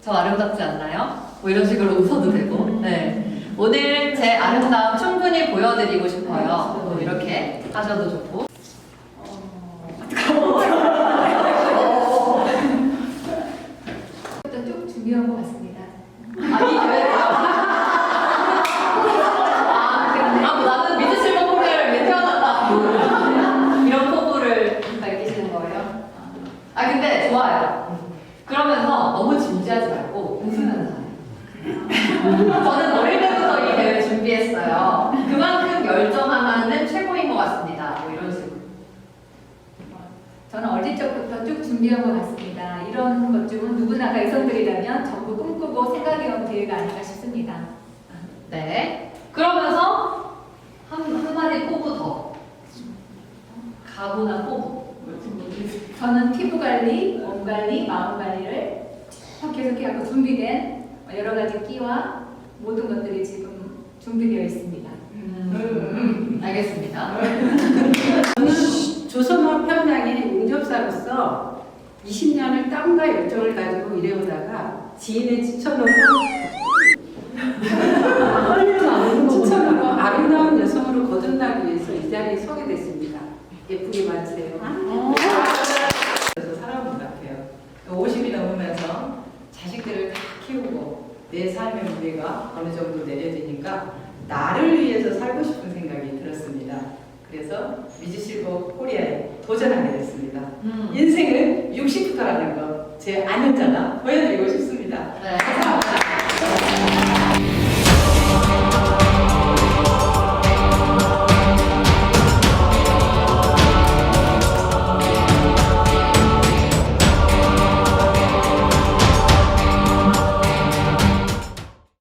저 아름답지 않나요? 뭐 이런 식으로 웃어도 되고. 네. 오늘 제 아름다움 충분히 보여드리고 싶어요. 뭐 이렇게 하셔도 좋고. 것 같습니다. 아? 아, 뭐 나는 코리아를 왜 태어났다. 이런 포부를 밝히시는 거예요? 아, 근데 좋아요. 그러면서 너무 진지하지 말고 웃으면서 해요. 저는 어릴 때부터 이 대회 준비했어요. 그만큼 열정 하나는 최고인 것 같습니다. 뭐 이런 식으로. 저는 어릴 적부터 쭉 준비한 것 같습니다. 이런 것 중은 누구나가 여성들이라면 전부 꿈꾸고 생각해온 기회가 아닌가 싶습니다. 네. 그러면서 한, 한 마디 포부 더. 가구나 포부. 저는 피부 관리, 몸 관리, 마음 관리를 쭉 계속해갖고 준비된 여러 가지 끼와 모든 것들이 지금 준비되어 있습니다. 음, 알겠습니다. 조선업 현장의 용접사로서 20년을 땀과 열정을 가지고 일해오다가 지인의 추천으로 추천으로 아름다운 여성으로 거듭나기 위해서 이 자리에 서게 됐습니다. 예쁘게 봐주세요. 그래서 살아온 것 같아요. 50이 넘으면서 자식들을 다 키우고 내 삶의 무게가 어느 정도 내려지니까 나를 위해서 살고 싶은 생각이 들었습니다. 그래서 미즈실버 코리아에 도전하게 됐습니다. 음. 인생은 60부터라는 거 제 아는 자가